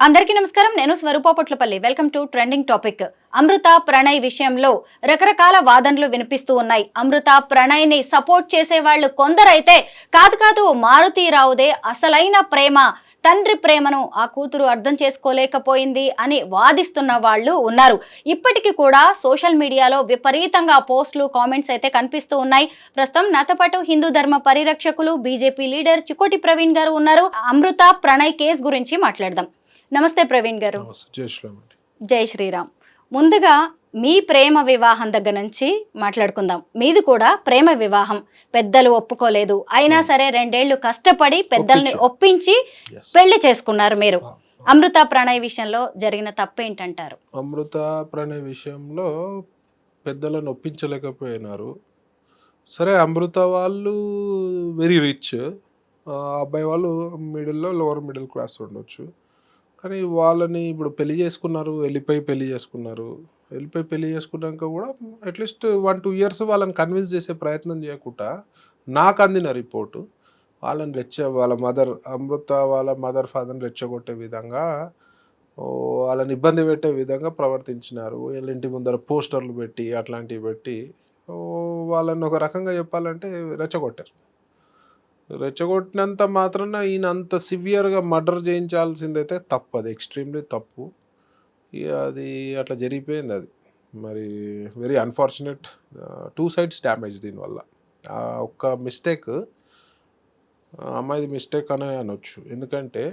అందరికీ నమస్కారం. నేను Swaroopapatlapalli welcome to trending topic Amrutha Pranay విషయంలో రకరకాల వాదనలు వినిపిస్తూ ఉన్నాయి. అమృత ప్రణయ్ని సపోర్ట్ చేసే వాళ్ళు కొందరైతే కాదు కాదు మారుతీరావుదే అసలైన ప్రేమ తండ్రి ప్రేమను ఆ కూతురు అర్థం చేసుకోలేకపోయింది అని వాదిస్తున్న వాళ్ళు ఉన్నారు. ఇప్పటికీ కూడా సోషల్ మీడియాలో విపరీతంగా పోస్టులు కామెంట్స్ అయితే కనిపిస్తూ ఉన్నాయి. ప్రస్తుతం నాతో పాటు హిందూ ధర్మ పరిరక్షకులు బీజేపీ లీడర్ చికోటి ప్రవీణ్ గారు ఉన్నారు. అమృత ప్రణయ్ కేసు గురించి మాట్లాడదాం. నమస్తే ప్రవీణ్ గారు. జై శ్రీరామ్. ముందుగా మీ ప్రేమ వివాహం దగ్గర నుంచి మాట్లాడుకుందాం. మీది కూడా ప్రేమ వివాహం. పెద్దలు ఒప్పుకోలేదు. అయినా సరే రెండేళ్ళు కష్టపడి పెద్దల్ని ఒప్పించాం. పెళ్ళి చేసుకున్నారు మీరు. అమృత ప్రణయ్ విషయంలో జరిగిన తప్పేంటంటారు? అమృత ప్రణయ్ విషయంలో పెద్దలను ఒప్పించలేకపోయినారు. సరే అమృత వాళ్ళు వెరీ రిచ్ అబ్బాయి వాళ్ళు మిడిల్లో లోవర్ మిడిల్ క్లాస్ ఉండొచ్చు. కానీ వాళ్ళని ఇప్పుడు పెళ్ళి చేసుకున్నారు వెళ్ళిపోయి పెళ్ళి చేసుకున్నారు. వెళ్ళిపోయి పెళ్ళి చేసుకున్నాక కూడా at least one two years వాళ్ళని కన్విన్స్ చేసే ప్రయత్నం చేయకుండా నాకు అందిన రిపోర్టు వాళ్ళని రెచ్చ వాళ్ళ మదర్ అమృత వాళ్ళ మదర్ ఫాదర్ని రెచ్చగొట్టే విధంగా వాళ్ళని ఇబ్బంది పెట్టే విధంగా ప్రవర్తించినారు. వీళ్ళ ఇంటి ముందర పోస్టర్లు పెట్టి అట్లాంటివి పెట్టి వాళ్ళని ఒక రకంగా చెప్పాలంటే రెచ్చగొట్టారు. రెచ్చగొట్టినంత మాత్రాన ఈయన అంత సివియర్గా మర్డర్ చేయించాల్సిందైతే తప్పు. అది ఎక్స్ట్రీమ్లీ తప్పు. ఇక అది అట్లా జరిగిపోయింది అది. మరి very unfortunate two sides damage దీనివల్ల. ఆ ఒక్క మిస్టేక్ అమ్మాయిది మిస్టేక్ అనే అనొచ్చు. ఎందుకంటే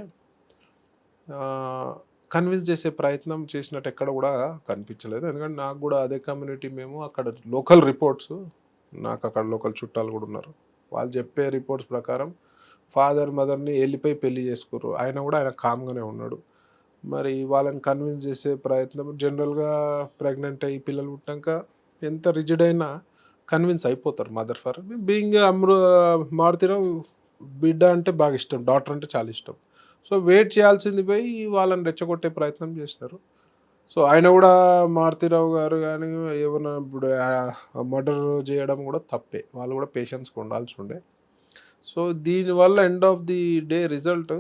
కన్విన్స్ చేసే ప్రయత్నం చేసినట్టు ఎక్కడ కూడా కనిపించలేదు. ఎందుకంటే నాకు కూడా అదే కమ్యూనిటీ మేము అక్కడ లోకల్ రిపోర్ట్స్ నాకు అక్కడ లోకల్ చుట్టాలు కూడా ఉన్నారు. వాళ్ళు చెప్పే రిపోర్ట్స్ ప్రకారం ఫాదర్ మదర్ని వెళ్ళిపోయి పెళ్ళి చేసుకుర్రు. ఆయన కూడా ఆయన కామ్గానే ఉన్నాడు. మరి వాళ్ళని కన్విన్స్ చేసే ప్రయత్నం జనరల్గా ప్రెగ్నెంట్ అయ్యి పిల్లలు పుట్టాక ఎంత రిజిడ్ అయినా కన్విన్స్ అయిపోతారు మదర్ ఫర్. బీయింగ్ అమృ మారుతిరావు బిడ్డ అంటే బాగా ఇష్టం డాటర్ అంటే చాలా ఇష్టం. సో వెయిట్ చేయాల్సింది పోయి వాళ్ళని రెచ్చగొట్టే ప్రయత్నం చేసినారు. సో ఆయన కూడా మారుతిరావు గారు కానీ ఏమన్నా ఇప్పుడు మర్డర్ చేయడం కూడా తప్పే. వాళ్ళు కూడా పేషెన్స్గా ఉండాల్సి ఉండే. సో దీనివల్ల end of the day result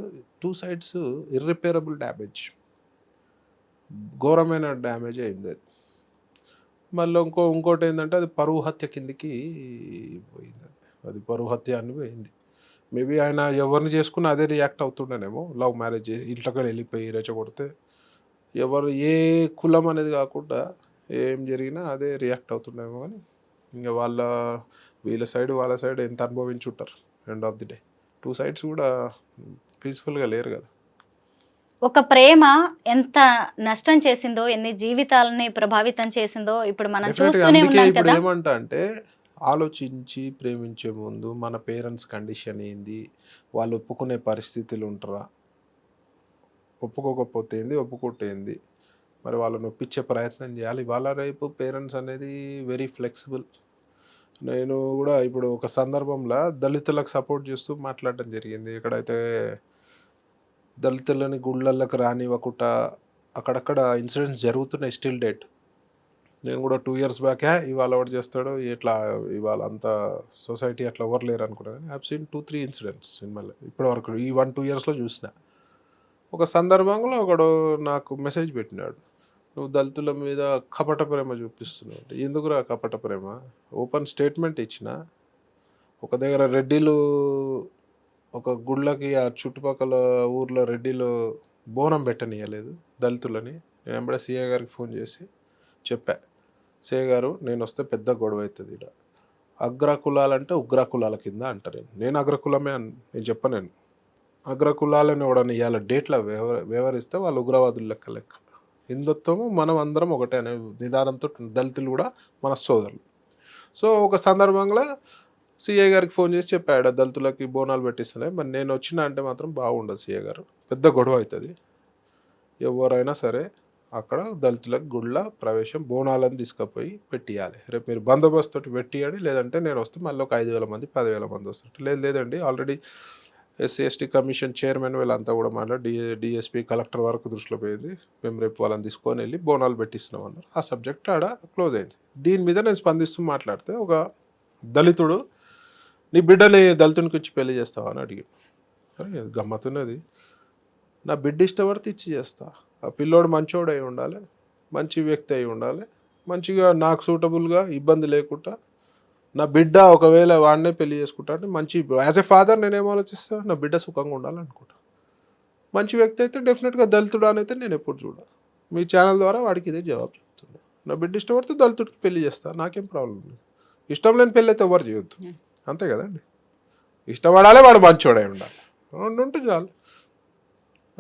two sides irreparable damage. ఘోరమైన డ్యామేజ్ అయింది అది. మళ్ళీ ఇంకో ఇంకోటి ఏంటంటే అది పరువు హత్య కిందికి పోయింది అది. అది పరువు హత్య అని పోయింది. మేబీ ఆయన ఎవరిని చేసుకున్న అదే రియాక్ట్ అవుతుండేనేమో. లవ్ మ్యారేజ్ చేసి ఇంట్లోకి వెళ్ళిపోయి రెచ్చగొడితే ఎవరు ఏ కులం అనేది కాకుండా ఏం జరిగినా అదే రియాక్ట్ అవుతుండేమో కానీ ఇంకా వాళ్ళ వీళ్ళ సైడ్ వాళ్ళ సైడ్ ఎంత అనుభవించుంటారు end of the day two sides కూడా పీస్ఫుల్గా లేరు కదా. ఒక ప్రేమ ఎంత నష్టం చేసిందో ఎన్ని జీవితాలని ప్రభావితం చేసిందో ఇప్పుడు మనం చూస్తూనే ఉన్నాం కదా. ఏమంటా అంటే ఆలోచించి ప్రేమించే ముందు మన పేరెంట్స్ కండిషన్ ఏంది? వాళ్ళు ఒప్పుకునే పరిస్థితులు ఉంటారా? ఒప్పుకోకపోతే ఏంది ఒప్పుకుంటే ఏంది మరి వాళ్ళని ఒప్పించే ప్రయత్నం చేయాలి. వాళ్ళ రేపు పేరెంట్స్ అనేది వెరీ ఫ్లెక్సిబుల్ నేను కూడా ఇప్పుడు ఒక సందర్భంలో దళితులకు సపోర్ట్ చేస్తూ మాట్లాడటం జరిగింది. ఎక్కడైతే దళితులని గుళ్ళకి రానివ్వకుండా అక్కడక్కడ ఇన్సిడెంట్స్ జరుగుతున్నాయి స్టిల్ డేట్ నేను కూడా టూ ఇయర్స్ బ్యాకే ఇవాళ ఒకటి చేస్తాడు ఇట్లా ఇవాళ అంత సొసైటీ అట్లా ఎవరు లేరు అనుకున్నాను కానీ have seen two three incidents సినిమాలో ఇప్పటి వరకు ఈ వన్ టూ ఇయర్స్లో చూసిన. ఒక సందర్భంలో ఒకడు నాకు మెసేజ్ పెట్టినాడు. నువ్వు దళితుల మీద కపట ప్రేమ చూపిస్తున్నావు అంటే ఎందుకురా కపట ప్రేమ? ఓపెన్ స్టేట్మెంట్ ఇచ్చిన ఒక దగ్గర రెడ్డిలు ఒక గుళ్ళకి ఆ చుట్టుపక్కల ఊర్లో రెడ్డిలు బోనం పెట్టనియలేదు దళితులని. నేను ఎంబడే సీఏ గారికి ఫోన్ చేసి చెప్పా. సీఏ గారు నేను వస్తే పెద్ద గొడవ అవుతుంది ఇక్కడ అగ్ర కులాలంటే ఉగ్ర కులాల కింద అంటారు నేను అగ్రకులమే అని నేను చెప్పలేను. అగ్రకులాలని ఎవడని ఇవాళ డేట్లో వ్యవహ వ్యవహరిస్తే వాళ్ళు ఉగ్రవాదులు లెక్క లెక్క. హిందుత్వము మనం అందరం ఒకటే అనే నిదానంతో దళితులు కూడా మన సోదరులు. సో ఒక సందర్భంలో సిఐ గారికి ఫోన్ చేసి చెప్పాడు దళితులకి బోనాలు పెట్టిస్తున్నాయి. మరి నేను వచ్చిన అంటే మాత్రం బాగుండదు సిఐ గారు. పెద్ద గొడవ అవుతుంది. ఎవరైనా సరే అక్కడ దళితులకు గుళ్ళ ప్రవేశం బోనాలను తీసుకుపోయి పెట్టియాలి రేపు మీరు బందోబస్తు తోటి పెట్టియండి లేదంటే నేను వస్తే మళ్ళీ ఒక ఐదు వేల మంది పదివేల మంది వస్తారు. లేదు లేదండి. Already SC ST commission chairman వీళ్ళంతా కూడా మాట్లాడి డిఏ డిఎస్పీ కలెక్టర్ వరకు దృష్టిలో పోయింది. మేము రేపు వాళ్ళని తీసుకొని వెళ్ళి బోనాలు పెట్టిస్తున్నాం అన్నారు. ఆ సబ్జెక్ట్ ఆడ క్లోజ్ అయింది. దీని మీద నేను స్పందిస్తూ మాట్లాడితే ఒక దళితుడు నీ బిడ్డని దళితుని గురించి పెళ్ళి చేస్తావా? అని అడిగి. అరే గమ్మతున్నది నా బిడ్డ ఇష్టపడితే ఇచ్చి చేస్తా. ఆ పిల్లోడు మంచోడు అయి ఉండాలి మంచి వ్యక్తి అయి ఉండాలి మంచిగా నాకు సూటబుల్గా ఇబ్బంది లేకుండా నా బిడ్డ ఒకవేళ వాడినే పెళ్ళి చేసుకుంటా అంటే మంచి యాజ్ ఎ ఫాదర్ నేనేం ఆలోచిస్తా? నా బిడ్డ సుఖంగా ఉండాలనుకుంటా. మంచి వ్యక్తి అయితే డెఫినెట్గా దళితుడు అని అయితే నేను ఎప్పుడు చూడ మీ ఛానల్ ద్వారా వాడికి ఇదే జవాబు చెప్తున్నా. నా బిడ్డ ఇష్టపడితే దళితుడికి పెళ్ళి చేస్తా నాకేం ప్రాబ్లం లేదు. ఇష్టం లేని పెళ్ళి అయితే ఎవరు చేయొద్దు. అంతే కదండి ఇష్టపడాలి వాడు మంచోడై ఉండాలి. రెండు ఉంటే చాలు.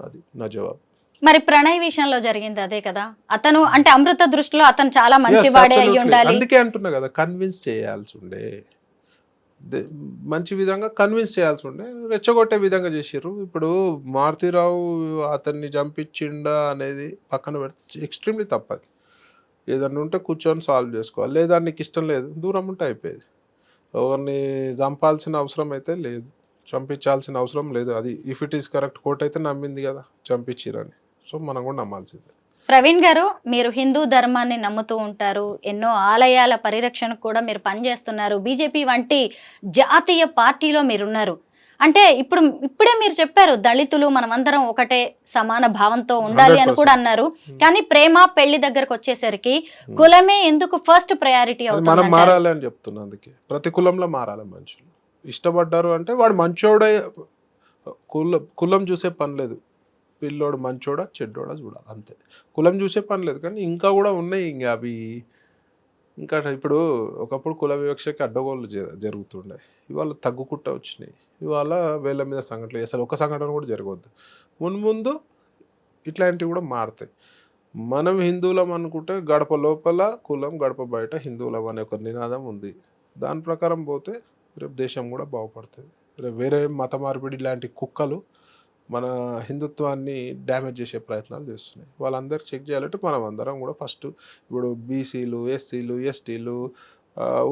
అది నా జవాబు. మరి ప్రణయ్ విషయంలో జరిగింది అదే కదా. అతను అంటే అమృత దృష్టిలో అతను చాలా మంచివాడే అయి. ఉండాలి. అందుకే అంటున్నా కదా కన్విన్స్ చేయాల్సి ఉండే. దే- మంచి విధంగా కన్విన్స్ చేయాల్సి ఉండే. రెచ్చగొట్టే విధంగా చేసిర్రు. ఇప్పుడు మారుతిరావు అతన్ని చంపించిండా అనేది పక్కన పెడితే ఎక్స్ట్రీమ్లీ తప్పది. ఏదన్నా ఉంటే కూర్చొని సాల్వ్ చేసుకోవాలి. లేదా నీకు ఇష్టం లేదు దూరం ఉంటే అయిపోయేది. ఎవరిని చంపాల్సిన అవసరం అయితే లేదు. చంపించాల్సిన అవసరం లేదు. అది if it is correct court అయితే నమ్మింది కదా చంపించిరని సో మనం కూడా నమ్మాల్సిందే. ప్రవీణ్ గారు మీరు హిందూ ధర్మాన్ని నమ్ముతూ ఉంటారు ఎన్నో ఆలయాల పరిరక్షణకు కూడా మీరు పనిచేస్తున్నారు బీజేపీ వంటి జాతీయ పార్టీలో మీరున్నారు. అంటే ఇప్పుడు ఇప్పుడే మీరు చెప్పారు దళితులు మనమందరం ఒకటే సమాన భావంతో ఉండాలి అని కూడా అన్నారు. కానీ ప్రేమ పెళ్ళి దగ్గరకు వచ్చేసరికి కులమే ఎందుకు ఫస్ట్ ప్రయారిటీ మనం మారాలి అని చెప్తున్నా అందుకే. ప్రతి కులంలో మారాలి మనుషులు. ఇష్టపడ్డారు అంటే వాడు మంచోడే కుల కులం చూసే పని లేదు. పిల్లోడు మంచోడా చెడ్డోడా చూడాలి అంతే. కులం చూసే పని లేదు కానీ ఇంకా కూడా ఉన్నాయి ఇంకా అవి. ఇంకా ఇప్పుడు ఒకప్పుడు కుల వివక్షకి అడ్డగోళ్ళు జరుగుతుండే. ఇవాళ తగ్గుకుంటా వచ్చినాయి. ఇవాళ వేళ్ళ మీద సంఘటనలు అసలు ఒక సంఘటన కూడా జరగవద్దు. మున్ముందు ఇట్లాంటివి కూడా మారుతాయి. మనం హిందువులం అనుకుంటే గడప లోపల కులం గడప బయట హిందువులం అనే ఒక నినాదం ఉంది. దాని ప్రకారం పోతే రేపు దేశం కూడా బాగుపడుతుంది. రేపు వేరే మత మార్పిడి ఇలాంటి కుక్కలు మన హిందుత్వాన్ని డ్యామేజ్ చేసే ప్రయత్నాలు చేస్తున్నాయి. వాళ్ళందరికీ చెక్ చేయాలంటే మనం అందరం కూడా ఫస్ట్ ఇప్పుడు బీసీలు ఎస్సీలు ఎస్టీలు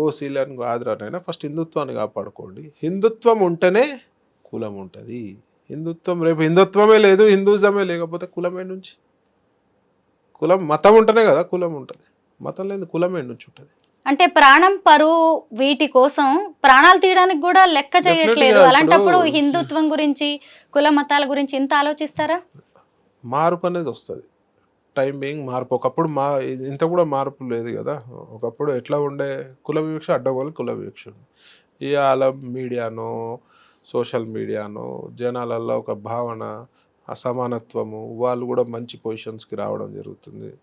ఓసీలు అని కాదురానైనా ఫస్ట్ హిందుత్వాన్ని కాపాడుకోండి. హిందుత్వం ఉంటేనే కులం ఉంటుంది. హిందుత్వం రేపు హిందుత్వమే లేదు హిందూజమే లేకపోతే కులమే నుంచి కులం మతం ఉంటేనే కదా కులం ఉంటుంది. మతం లేదు కులమే నుంచి ఉంటుంది. అంటే ప్రాణం పరువు వీటి కోసం ప్రాణాలు తీయడానికి కూడా లెక్క చేయట్లేదు. అలాంటప్పుడు హిందుత్వం గురించి కుల మతాల గురించి ఇంత ఆలోచిస్తారా? మార్పు అనేది వస్తుంది. టైం బీయింగ్ మార్పు. ఒకప్పుడు మా ఇంత కూడా మార్పు లేదు కదా. ఒకప్పుడు ఎట్లా ఉండే కుల వివక్ష అడ్డగోలు కుల వివక్ష. ఇవాళ మీడియానో సోషల్ మీడియానో జనాలలో ఒక భావన అసమానత్వము వాళ్ళు కూడా మంచి పొజిషన్స్కి రావడం జరుగుతుంది.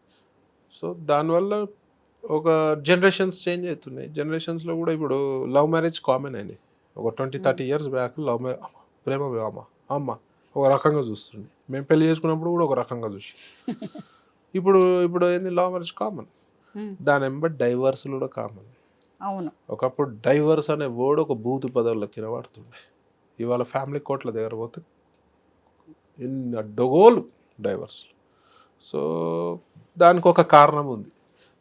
సో దానివల్ల ఒక జనరేషన్స్ చేంజ్ అవుతున్నాయి. జనరేషన్స్లో కూడా ఇప్పుడు లవ్ మ్యారేజ్ కామన్ అయింది ఒక twenty thirty years back love ప్రేమ వివాహం. అమ్మ ఒక రకంగా చూస్తుంది. మేము పెళ్ళి చేసుకున్నప్పుడు కూడా ఒక రకంగా చూసి. ఇప్పుడు ఇప్పుడు ఏంది లవ్ మ్యారేజ్ కామన్ దాని వెంబడి డైవర్స్ కూడా కామన్ అవును. ఒకప్పుడు డైవర్స్ అనే వర్డ్ ఒక బూతు పదవుల్లో కింద వాడుతుండే ఇవాళ ఫ్యామిలీ కోర్టుల దగ్గర పోతే ఎన్ని అడ్డగోలు డైవర్స్ సో దానికి ఒక కారణం ఉంది.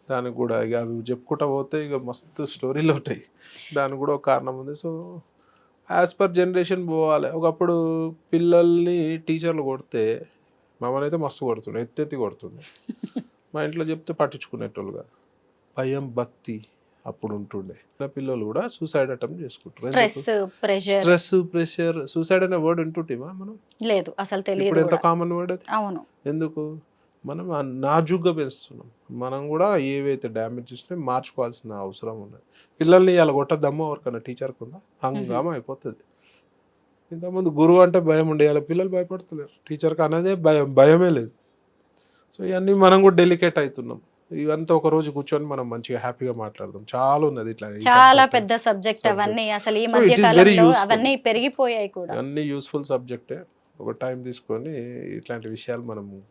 దానికి కూడా ఇక అవి చెప్పుకుంటా పోతే ఇక మస్తు స్టోరీలు ఉంటాయి. దానికి కూడా ఒక కారణం ఉంది. సో యాజ్ పర్ జనరేషన్ పోవాలి. ఒకప్పుడు పిల్లల్ని టీచర్లు కొడితే మమ్మల్ని అయితే మస్తు కొడుతుండే ఎత్తెత్తి కొడుతుండే. మా ఇంట్లో చెప్తే పట్టించుకునేటోళ్ళు కాదు భయం భక్తి అప్పుడు ఉంటుండే. పిల్లలు కూడా సూసైడ్ అటెంప్ట్ చేసుకుంటారు. స్ట్రెస్ ప్రెషర్ సూసైడ్ అనే వర్డ్ వింటుంటేమా మనం? లేదు అసలు ఇప్పుడు తెలియదు ఎంత. కామన్ వర్డ్ అది? అవును. ఎందుకు? మనం నాజుగ్గా పెంచుతున్నాం. మనం కూడా ఏవైతే డ్యామేజ్ చేస్తున్నాయి మార్చుకోవాల్సిన అవసరం ఉన్నది. పిల్లల్ని ఇలా కొట్టద్దమ్మో ఎవరికైనా టీచర్కి ఉందా హంగామా అయిపోతుంది. ఇంతకుముందు గురువు అంటే భయం ఉండే ఇలా పిల్లలు భయపడుతున్నారు. టీచర్కి అనేదే భయం భయమే లేదు. సో ఇవన్నీ మనం కూడా డెలికేట్ అవుతున్నాం. ఇవంతా ఒక రోజు కూర్చొని మనం మంచిగా హ్యాపీగా మాట్లాడదాం. చాలా ఉన్నది ఇట్లా చాలా. పెద్ద సబ్జెక్ట్. అవన్నీ అసలు ఈ మధ్య కాలంలో. అవన్నీ పెరిగిపోయాయి కూడా. అన్ని యూస్ఫుల్ సబ్జెక్టే ఒక టైం తీసుకొని ఇట్లాంటి విషయాలు మనం.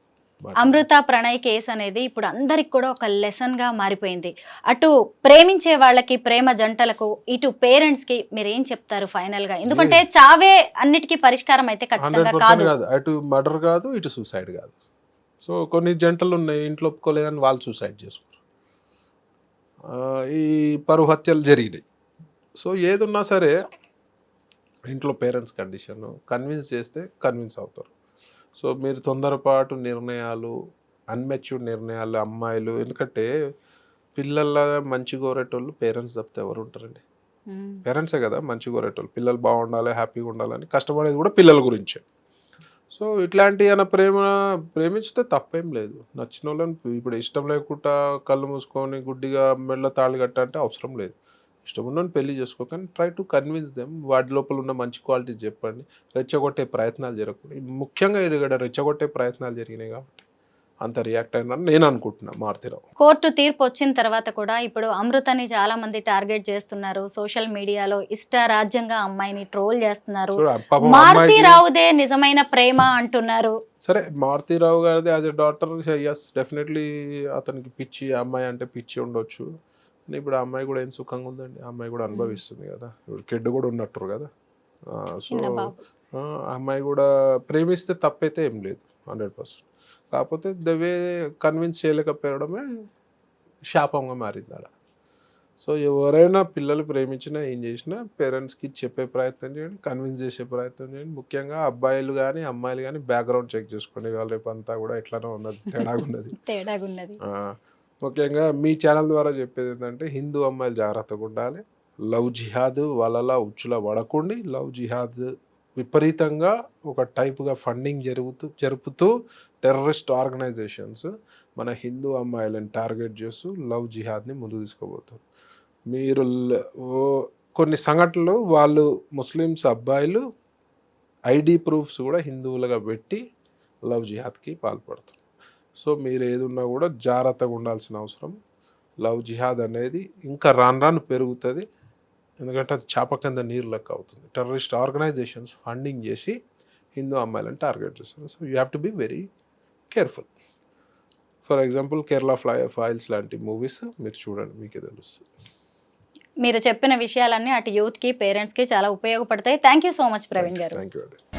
అమృత ప్రణయ్ కేసు అనేది ఇప్పుడు అందరికి కూడా ఒక లెసన్గా మారిపోయింది. అటు ప్రేమించే వాళ్ళకి ప్రేమ జంటలకు ఇటు పేరెంట్స్కి మీరు ఏం చెప్తారు ఫైనల్గా? ఎందుకంటే చావే అన్నిటికీ పరిష్కారం అయితే ఖచ్చితంగా కాదు. అటు మర్డర్ కాదు ఇటు సూసైడ్ కాదు. సో కొన్ని జంటలు ఉన్నాయి ఇంట్లో ఒప్పుకోలేదని వాళ్ళు సూసైడ్ చేసుకోరు ఆ, ఈ పరువు హత్యలు జరిగినాయి. సో ఏదున్నా సరే ఇంట్లో పేరెంట్స్ కండిషన్ కన్విన్స్ చేస్తే కన్విన్స్ అవుతారు. సో మీరు తొందరపాటు నిర్ణయాలు అన్మెచ్యూర్డ్ నిర్ణయాలు అమ్మాయిలు ఎందుకంటే పిల్లల మంచి కోరేటోళ్ళు పేరెంట్స్ తప్పితే ఎవరు ఉంటారండి. పేరెంట్సే కదా మంచి కోరేటోళ్ళు. పిల్లలు బాగుండాలి హ్యాపీగా ఉండాలని కష్టపడేది కూడా పిల్లల గురించే. సో ఇట్లాంటి ఆయన ప్రేమ ప్రేమించితే తప్పేం లేదు. నచ్చిన వాళ్ళని ఇప్పుడు ఇష్టం లేకుండా కళ్ళు మూసుకొని గుడ్డిగా మెళ్ళ తాళి కట్ట అంటే అవసరం లేదు. ఇష్టం ఉన్నని పెళ్ళి చేసుకో కానీ ట్రై టు కన్విన్స్ దెమ్ వాటి లోపల ఉన్న మంచి క్వాలిటీస్ చెప్పండి. రెచ్చగొట్టే ప్రయత్నాలు జరగకుండా ముఖ్యంగా ఇక్కడ రెచ్చగొట్టే ప్రయత్నాలు జరిగినాయి కాబట్టి అంత రియాక్ట్ అయినారని నేను అనుకుంటున్నా మారుతిరావు. కోర్టు తీర్పు వచ్చిన తర్వాత కూడా ఇప్పుడు అమృతని చాలా మంది టార్గెట్ చేస్తున్నారు. సోషల్ మీడియాలో ఇష్ట రాజ్యంగా అమ్మాయిని ట్రోల్ చేస్తున్నారు. చూడు, పాపం మారుతి అమ్మాయికి- రావుదే నిజమైన ప్రేమ అంటున్నారు. సరే మారుతిరావు గారిది as a doctor yes definitely అతనికి పిచ్చి అమ్మాయి అంటే పిచ్చి ఉండొచ్చు. ఇప్పుడు ఆ అమ్మాయి కూడా ఏం సుఖంగా ఉందండి. ఆ అమ్మాయి కూడా అనుభవిస్తుంది కదా. ఇప్పుడు కిడ్ కూడా ఉన్నట్టు కదా. సో ఆ అమ్మాయి కూడా ప్రేమిస్తే తప్పైతే ఏం లేదు హండ్రెడ్ పర్సెంట్. కాకపోతే దవే కన్విన్స్ చేయలేకపోవడమే శాపంగా మారింది ఆడ. సో ఎవరైనా పిల్లలు ప్రేమించినా ఏం చేసినా పేరెంట్స్కి చెప్పే ప్రయత్నం చేయండి కన్విన్స్ చేసే ప్రయత్నం చేయండి. ముఖ్యంగా అబ్బాయిలు కానీ అమ్మాయిలు కానీ బ్యాక్గ్రౌండ్ చెక్ చేసుకోండి. వాళ్ళు రేపు అంతా కూడా ఎట్లానో ఉన్నది తేడాగా ఉన్నది తేడాగున్నది. ఆ, ముఖ్యంగా మీ ఛానల్ ద్వారా చెప్పేది ఏంటంటే హిందూ అమ్మాయిలు జాగ్రత్తగా ఉండాలి. లవ్ జిహాద్ వాళ్ళలా ఉచ్చులా పడకండి లవ్ జిహాద్ విపరీతంగా ఒక టైప్గా ఫండింగ్ జరుగుతూ జరుపుతూ టెర్రరిస్ట్ ఆర్గనైజేషన్స్ మన హిందూ అమ్మాయిలను టార్గెట్ చేస్తూ లవ్ జిహాద్ని ముందు తీసుకోబోతారు మీరు కొన్ని సంఘటనలు వాళ్ళు ముస్లిమ్స్ అబ్బాయిలు ఐడి ప్రూఫ్స్ కూడా హిందువులుగా పెట్టి లవ్ జిహాద్కి పాల్పడతారు. సో మీరు ఏది ఉన్నా కూడా జాగ్రత్తగా ఉండాల్సిన అవసరం. లవ్ జిహాద్ అనేది ఇంకా రాను రాను పెరుగుతుంది. ఎందుకంటే అది చేప కింద నీరు లెక్క అవుతుంది. టెర్రరిస్ట్ ఆర్గనైజేషన్స్ ఫండింగ్ చేసి హిందూ అమ్మాయిలను టార్గెట్ చేస్తారు so you have to be very careful. For example Kerala fly files లాంటి మూవీస్ మీరు చూడండి మీకే తెలుస్తుంది. మీరు చెప్పిన విషయాలన్నీ అటు యూత్కి పేరెంట్స్కి చాలా ఉపయోగపడతాయి. Thank you so much Praveen garu. Thank you అండి